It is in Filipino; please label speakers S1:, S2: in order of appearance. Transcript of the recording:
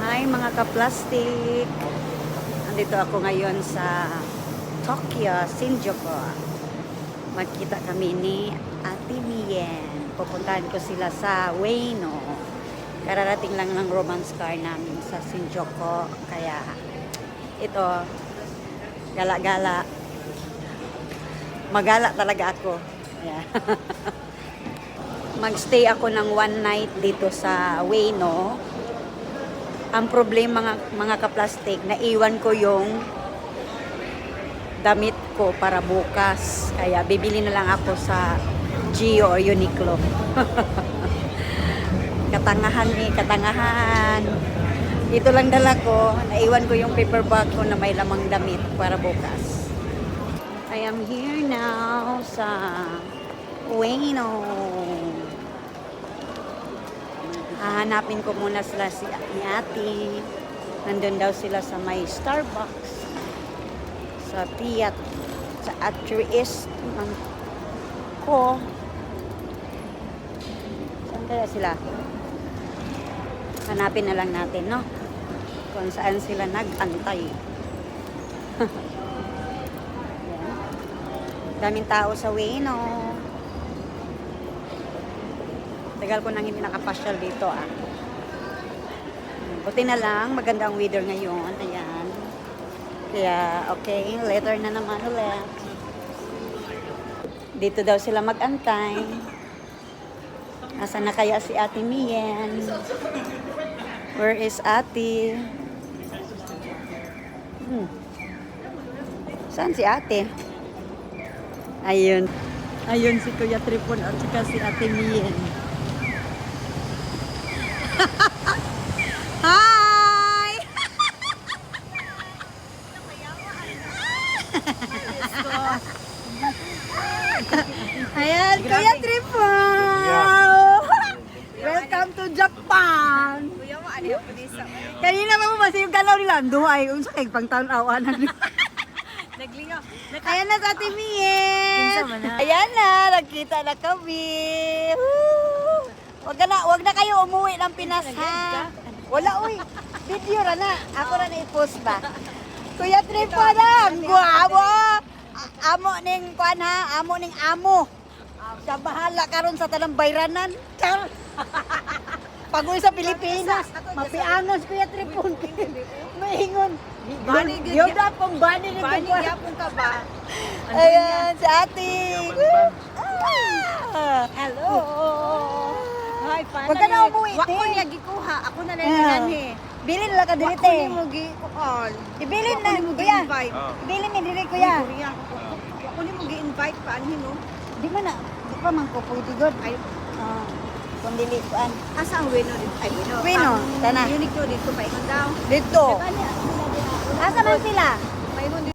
S1: Hi mga ka-plastic! Andito ako ngayon sa Tokyo, Shinjuku. Magkita kami ni Ate Mien. Pupuntahan ko sila sa Ueno. Kararating lang ng romance car namin sa Shinjuku. Kaya ito, gala-gala magala talaga ako. Yeah. Magstay ako ng one night dito sa Ueno. Ang problema mga, mga kaplastik, naiwan ko yung damit ko para bukas. Kaya bibili na lang ako sa Gio or Uniqlo. katangahan ni, katangahan. Ito lang dala ko. Naiwan ko yung paper bag ko na may lamang damit para bukas. I am here now sa Ueno. Hahanapin ko muna sila si ni ate. Nandun daw sila sa may Starbucks. Sa Fiat. Sa Atris. ng ko. Saan kaya sila? Hanapin na lang natin, no? Kung saan sila nag-antay. Daming tao sa Weno. Tagal ko nang hindi nakapasyal dito ah. Buti na lang, maganda ang weather ngayon. Ayan. Kaya, okay, later na naman ulit. Dito daw sila mag-antay. Asa na kaya si Ate Mien? Where is Ate? Hmm. Saan si Ate? Ayun. Ayun si Kuya Tripon at saka si Ate Mien. Hi! Ayan, Kuya Tripon! Welcome to Japan!
S2: Kuya mo, ano yung pulisa?
S1: Kanina pa mo ba yung galaw nila? Duhay, unsa kay pang taon awanan.
S2: Naglingaw.
S1: Ayan na sa Ate
S2: na?
S1: Ayan na, nagkita na kami. Woo! Wag na, wag na kayo umuwi ng Pinas ha. Wala uy. Video ra na. Ako ra na i-post ba. Kuya Tripo na, ang guwapo. Amo ning kuan ha, amo ning amo. Sa bahala karon sa tanang bayranan. Char. Pag-uwi sa Pilipinas, mapiangos Kuya Tripon. Maingon.
S2: Bani,
S1: dapat pong bani ni
S2: Bani,
S1: Kuya.
S2: yapon ka ba?
S1: Ayan, si ate. Ah, hello.
S2: Hi, paano?
S1: Huwag ka na umuwi,
S2: Wa ko niya gikuha. Ako na lang
S1: Ah.
S2: eh.
S1: Bilin lang ka
S2: Wa
S1: dili
S2: ko
S1: te.
S2: ni mo gi-call.
S1: Ibilin
S2: Wa
S1: na,
S2: ko
S1: kuya. Ibilin ni dili kuya.
S2: Kuya. Wa ko ni mo gi-invite pa anhin no.
S1: Di man na, di pa man ko pwede god.
S2: Ay,
S1: Ah, kung dili kuan.
S2: asa ang wino dito? Ay, wino.
S1: Wino, tana.
S2: Unique to dito pa ingon daw.
S1: Dito. Asa man sila?